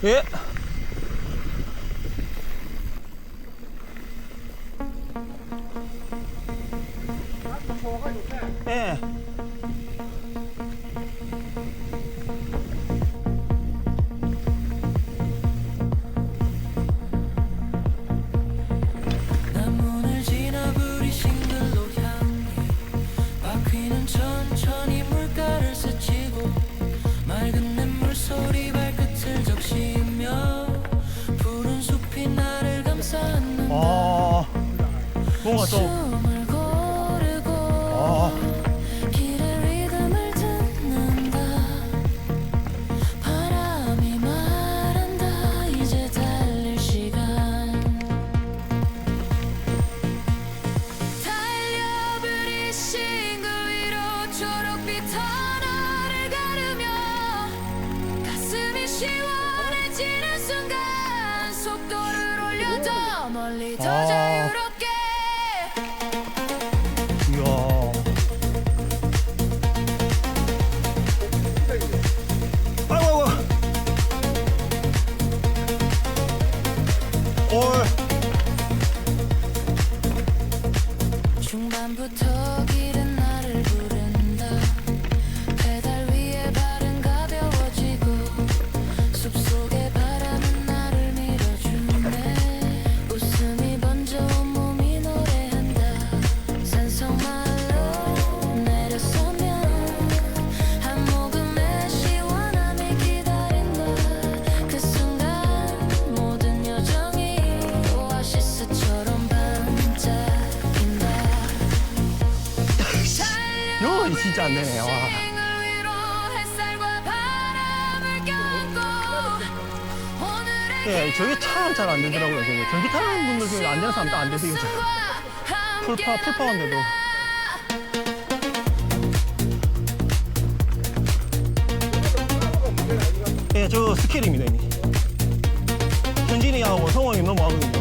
诶？ 뭔가 좀 아, 시원해지는 순간 속도를 올려줘 멀리 아. 예, 저게 참 잘 안 되더라고요. 저게. 전기 타는 분들 중에 안 되는 사람 도안 돼서 이거 저- 풀파, 풀파인데도. 예, 저 스케일입니다, 이미. 현진이 하고 성원이 너무 하거든요.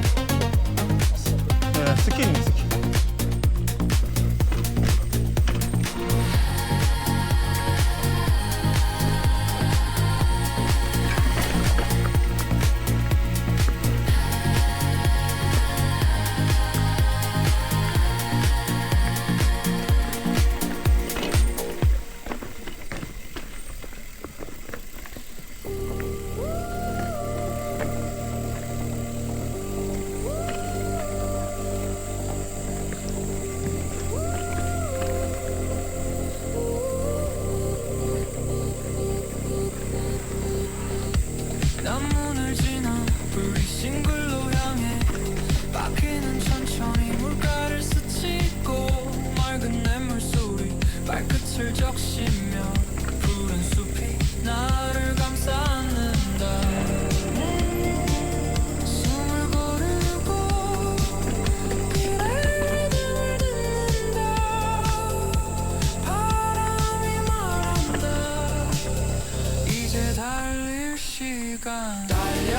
거니까? 달려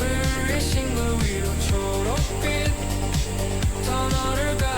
We're reaching 그 위로 초록빛 터널을 가.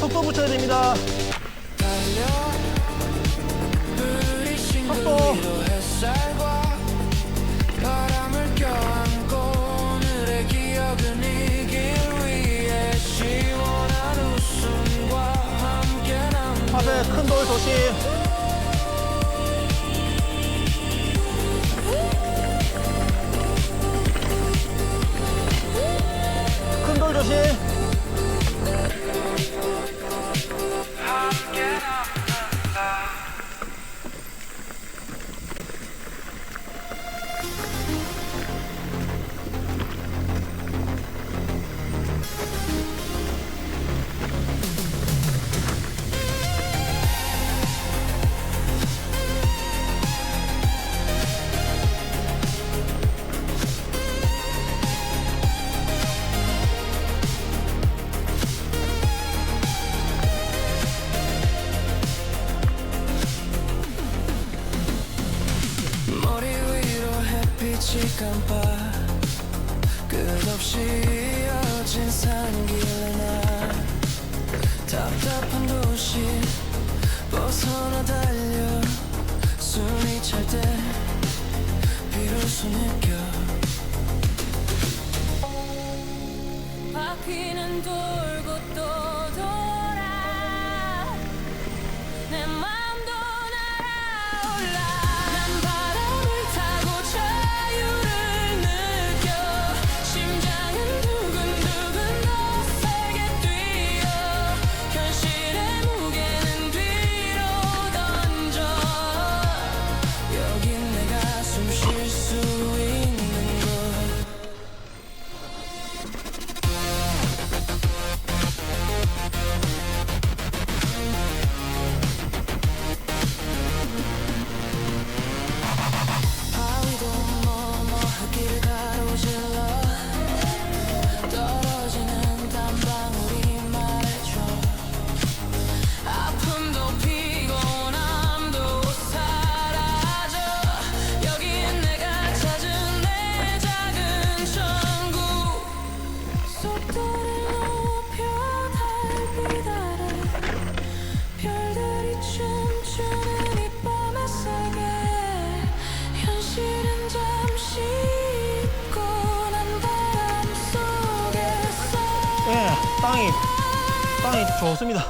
속도 붙여야 됩니다. Thank you. 깜빡 끝없이 이어진 산길에 나 답답한 도시 벗어나 달려 숨이 찰 때 비로소 느껴 바퀴는 돌고 또 빵이 빵이 좋습니다.